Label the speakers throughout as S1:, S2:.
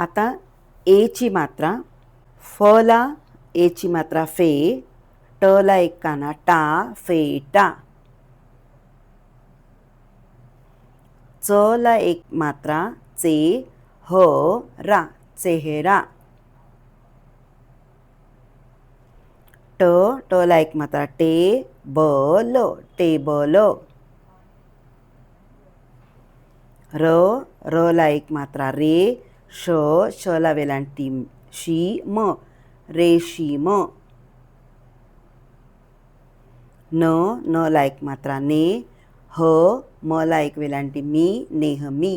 S1: आता एची मात्रा फला एची मात्रा फे टला एक काना टा फे टा. चला एक मात्रा चे ह रा चेहरा ट टला एक मात्रा टे ब ल टेबल र रला एक मात्रा रे श शला वेलांटी शी म रेशीम न नला एक मात्रा ने ह मला एक वेलांटी मी नेहमी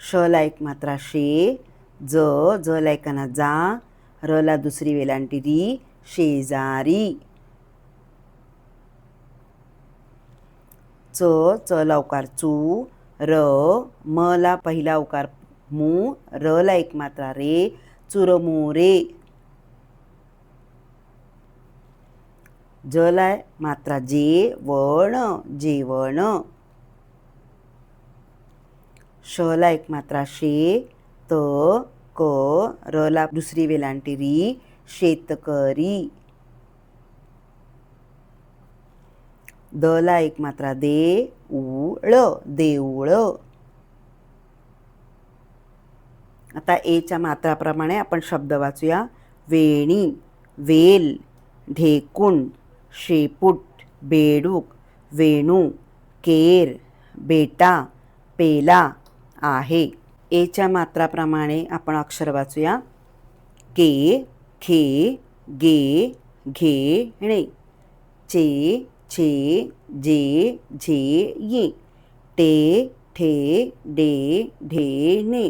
S1: शला एक मात्रा शे ज जला एकाना जा रला दुसरी वेलांटी री शेजारी च चला उकार चू र मला पहिला उकार मू रला एक मात्रा रे चुरमुरे जला मात्रा जे वण जेवण. शला एक मात्रा शे त क रला दुसरी वेलांटी री शेतकरी. दला एक मात्रा दे उळ देऊळ आता एच्या मात्राप्रमाणे आपण शब्द वाचूया. वेणी वेल ढेकूण शेपूट बेडूक वेणू केर बेटा पेला आहे. एच्या मात्राप्रमाणे आपण अक्षर वाचूया. के खे गे घेणे चे छे जे झे ये टे ठे डे ढे ने.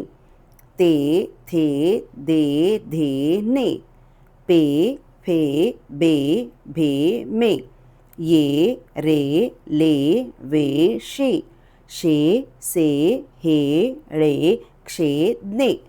S1: ते थे दे धे ने. पे फे बे भे मे. ये रे ले वे शे. शे से हे ळे क्षे ने.